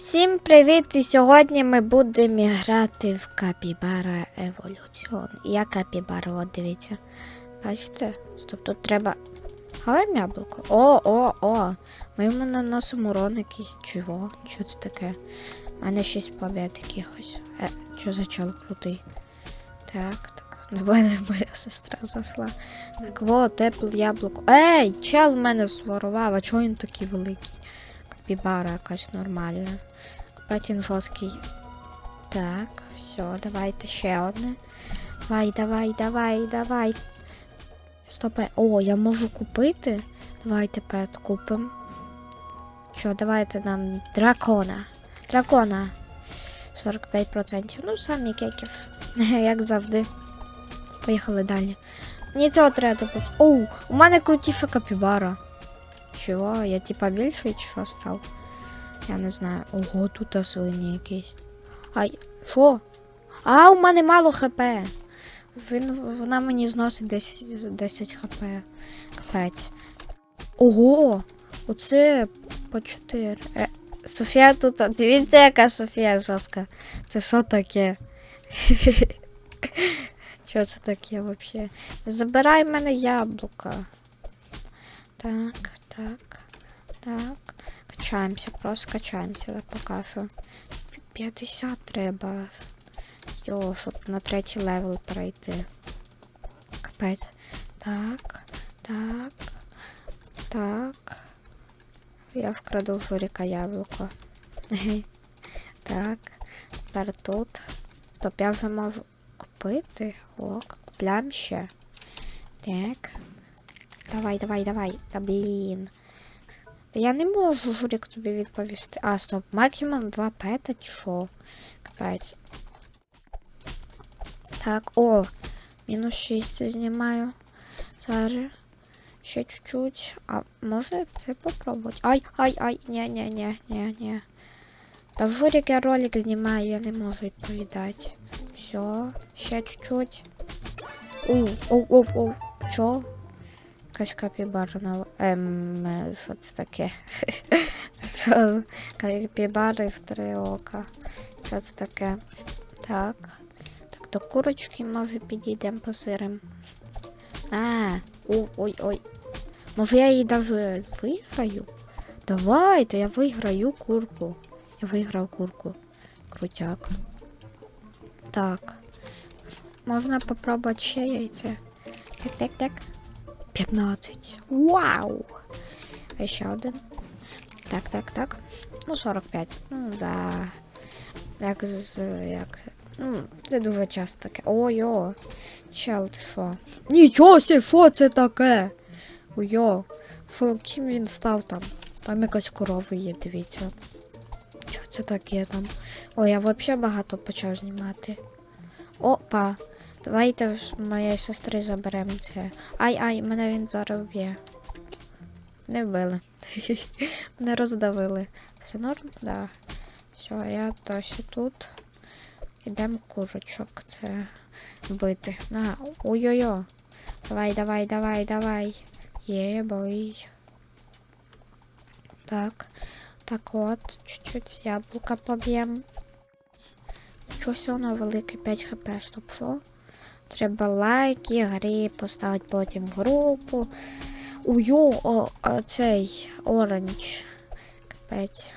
Всім привіт! І сьогодні ми будемо грати в Капібара Еволюціон. Я Капібара, от дивіться. Бачите? Стоп, тут треба. Хаваємо яблуко. О, о, о! Ми йому наносимо урон якийсь. Чого? Що це таке? У мене шість побед якихось. Е, що за чел крутий? Так, так. На мене моя сестра зайшла. Так, во, тепле яблуко. Ей, чел мене сворував, а чого він такий великий? Капібара якась нормальна. Потім жорсткий. Так, все, давайте ще одне. Давай, давай, давай, давай. Стопе. О, я можу купити. Давайте пет купимо. Що, давайте нам дракона. Дракона. 45%. Ну, самі кеків. Як завжди. Поїхали далі. Мені цього треба добути. Оу, у мене крутіша капібара. Чого? Я типа більший чи що став? Я не знаю. Ого, тут свині якісь. Ай, що? А, у мене мало хп. Він, вона мені зносить 10, 10 хп. Капець. Ого! Оце по 4. Е, Софія тут. Дивіться, яка Софія жорстка. Це що таке? Що це таке взагалі? Забирай мене яблука. Так, так, так. Качаємося, просто качаємося поки що. 50 треба. Йо, щоб на третій левел перейти. Капець. Так, так, так. Я вкраду в Журіка яблуко. так. Тепер тут. Стоп, я вже можу купити. О, купляємо ще. Так. Давай, давай, давай. Та блін. Та я не можу, Журік, тобі відповісти. А, стоп, максимум 2 пета, чи що? Капець. Так, о, мінус 6 знімаю. Зараз. Ще чуть-чуть. А може це попробувати? Ай, ай, ай, ні, ні, ні, ні, ні. Та в Журік я ролик знімаю, я не можу відповідати. Все, ще чуть-чуть. Оу, оу, оу, оу. Чо? На... Ем, е, що це таке? Капібари в три ока. Що це таке? Так. Так, до курочки може підійдемо посирим. А, о, ой, ой. Може я її даже виграю? Давайте, я виграю курку. Я виграв курку. Крутяк. Так. Можна попробувати ще яйце. Так, так, так. 15. Вау! А ще один. Так, так, так. Ну, 45. Ну, да. Як з. Як це? Ну, це дуже часто таке. Ой-о. Чел, ти що? Нічого сі, що це таке? Ой-о. Що, ким він став там? Там якась корова є, дивіться. Що це таке там? Ой, я взагалі багато почав знімати. Опа. Давайте в моєї сестри заберемо це. Ай-ай, мене він зараз вб'є. Не вбили. Мене роздавили. Все норм? Да. Все, я досі тут. Ідемо курочок це бити. На, ой-ой-ой. Давай, давай, давай, давай. Є, бой. Так. Так от, чуть-чуть яблука поб'єм. Щось воно велике 5 хп, стоп, що? Треба лайки, грі, поставити потім групу. Уйо, о, цей оранж. Капець.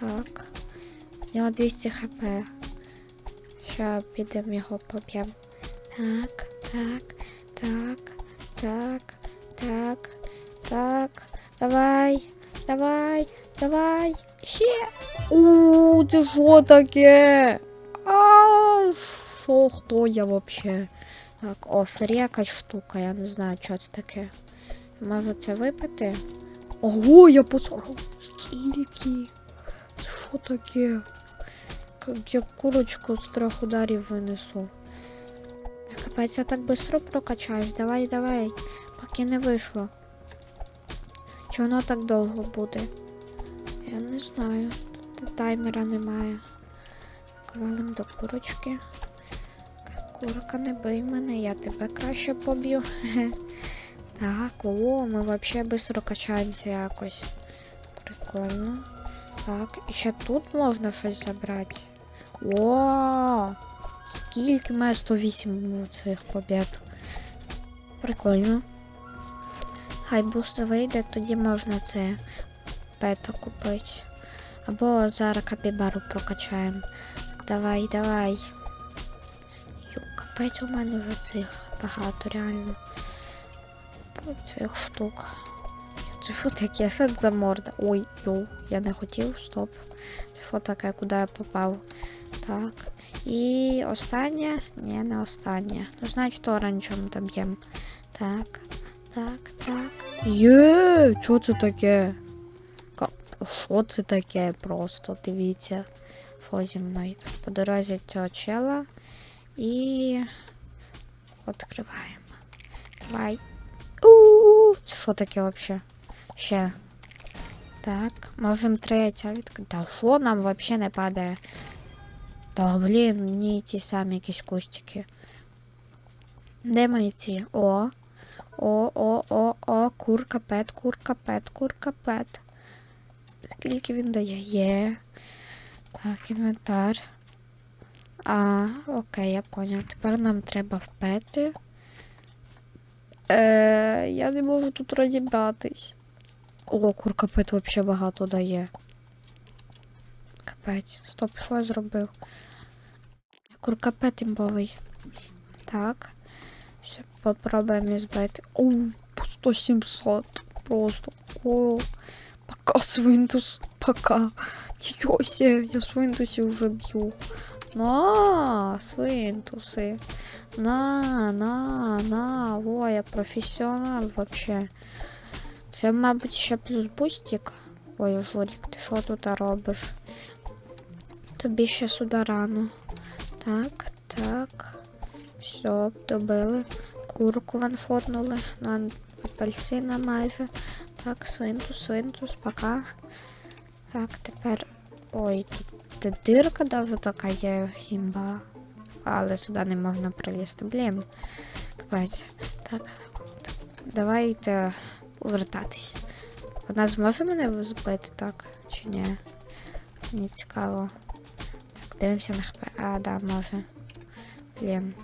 Так. У нього 200 хп. Ще підемо його поб'ємо. Так, так, так, так, так, так. Давай, давай, давай. Ще. У, це що таке? Що, хто я вообще? Так, о, фрі якась штука, я не знаю, що це таке. Можу це випити? Ого, я посорав. Скільки? Що таке? Я курочку з трьох ударів винесу. Капець, я так швидко прокачаюсь. Давай, давай. Поки не вийшло. Чи воно так довго буде? Я не знаю. Тут таймера немає. Валим до курочки. Курка, не бий мене, я тебе краще поб'ю. Так, о, ми взагалі швидко качаємося якось. Прикольно. Так, і ще тут можна щось забрати. О, скільки має 108 цих побед. Прикольно. Хай буст вийде, тоді можна це пета купити. Або зараз капібару прокачаємо. Давай, давай. Капець у мене вже цих багато, реально. Цих штук. Це що таке? Це за морда? Ой, йоу, я не хотів, стоп. Це що таке, куди я попав? Так. І останнє? Ні, не останнє. Ну, значить, оранжем доб'ємо. Так, так, так. Є, що це таке? Що це таке просто? Дивіться, що зі мною. По дорозі цього чела. І відкриваємо. Давай. У, це що таке взагалі? Ще. Так, можемо третя відкрити. Та що нам взагалі не падає? Та блін, ні, ті самі якісь кустики. Де мої ці? О. О, о, о, о, курка, пет, курка, пет, курка, пет. Скільки він дає? Є. Так, інвентар. А, окей, я поняв. Тепер нам треба впети. Е, я не можу тут розібратись. О, курка пет взагалі багато дає. Капець. Стоп, що я зробив? Курка пет імбовий. Так. Все, попробуємо збити. О, по 100-700. Просто. О, пока, Свинтус. Пока. Нічого я Свинтусів вже б'ю. На, Свинтуси. На, на, на. О, я професіонал вообще. Це, мабуть, ще плюс бустик. Ой, Жорік, ти що тут робиш? Тобі ще сюди рано. Так, так. Все, добили. Курку ваншотнули. На апельсина майже. Так, свинтус, свинтус, пока. Так, тепер. Ой, тут дирка даже така є хімба. Але сюди не можна прилізти. Блін. Капець. Так. Давайте повертатись. Вона зможе мене збити так? Чи ні? Мені цікаво. Так, дивимося на хп. А, да, може. Блін.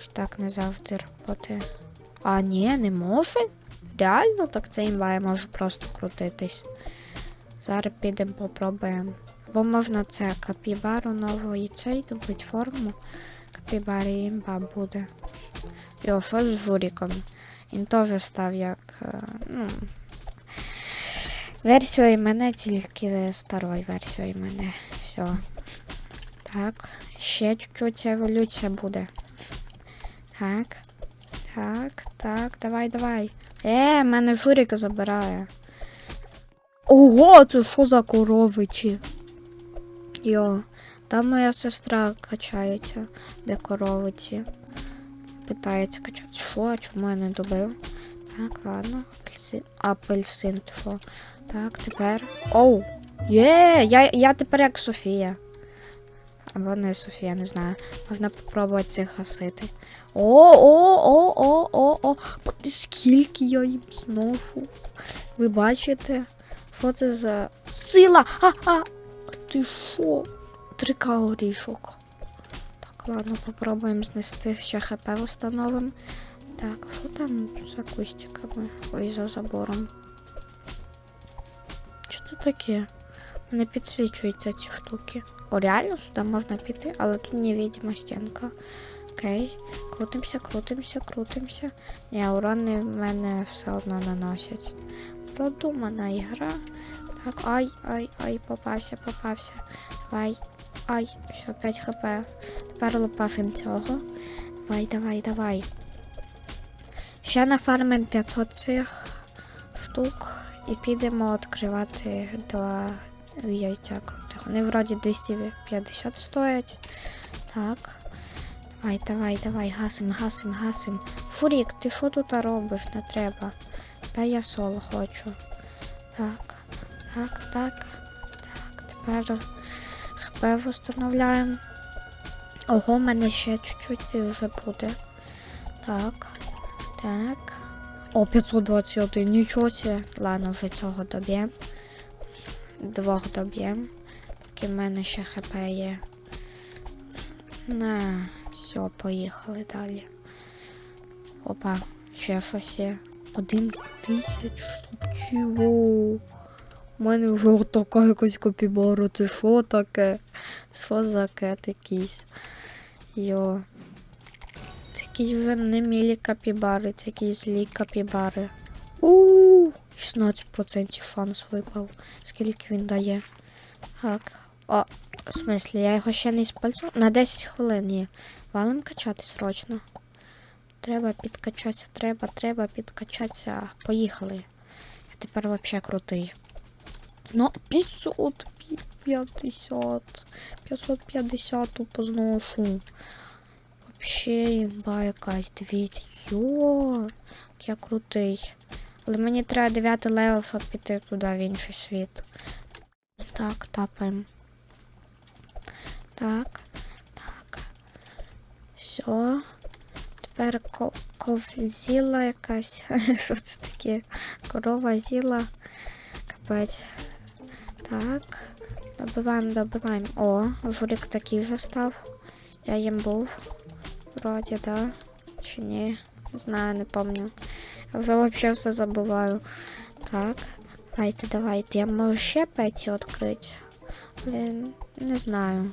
Ж так не завжди роботи. А, ні, не може? Реально так це імба, я можу просто крутитись. Зараз підемо попробуємо. Бо можна це капібару нову і цей добить форму. Капібарі імба буде. Йо, що з журіком? Він теж став як. е, Ну, версію імене, тільки старою версією імене. Все. Так. Ще чуть-чуть еволюція буде. Так. Так, так, давай, давай. Е, мене журіка забирає. Ого, це що за коровичі? Йо, там моя сестра качається, де коровиці. Питається качати. Що? Чому я не добив? Так, ладно. Апельсин. Апельсин, що? Так, тепер. Оу! Є, я, я тепер як Софія. Або не Софія, не знаю. Можна попробувати цих гасити. О, о, о, о, о, о. Скільки я їм знову. Ви бачите? Що це за сила? А, а! Ти що? Трика горішок. Так, ладно, попробуємо знести ще хп встановимо. Так, що там за кустиками? Ой, за забором. Що це таке? Не підсвічуються ці штуки. О, реально сюди можна піти, але тут невидима стінка. Окей. Крутимося, крутимося, крутимося. Ні, урони в мене все одно наносять. Продумана ігра. Так, ай, ай, ай, попався, попався. Давай. Ай, все, 5 хп. Тепер лопашим цього. Давай, давай, давай. Ще нафармимо 500 цих штук і підемо відкривати два яйця крутих. Вони вроді 250 стоять. Так. Давай, давай, давай, гасим, гасим, гасим. Фурік, ти що тут робиш? Не треба. Та я соло хочу. Так, так, так. Так, тепер хп встановляємо. Ого, в мене ще чуть-чуть і вже буде. Так, так. О, 521, нічого себе. Ладно, вже цього доб'ємо. двох доб'ємо. Поки в мене ще хп є. На, все, поїхали далі. Опа, ще щось є. Один тисяч чого? У мене вже така якась копібара. Це що таке? Що за кет якийсь? Йо. Це якісь вже не мілі капібари, це якісь злі капібари. У 16% шанс випав. Скільки він дає? Так. О, в смислі, я його ще не использую. На 10 хвилин є. Валим качати срочно. Треба підкачатися, треба, треба підкачатися. Поїхали. Я тепер вообще крутий. Ну, 550. 550 тупо зношу. Вообще імба якась, дивіться. Йо, я крутий. Але мені треба 9 левел, щоб піти туди в інший світ. Так, тапаємо. Так, так. Все. Тепер ко- ковзіла якась. Що це таке? Корова зіла. Капець. Так. Добиваємо, добиваємо. О, журик такий вже став. Я їм був. Вроді, да? Чи ні? Не знаю, не пам'ятаю. Я вже взагалі все забуваю. Так. Давайте, давайте. Я можу ще петі відкрити. Блін, не знаю.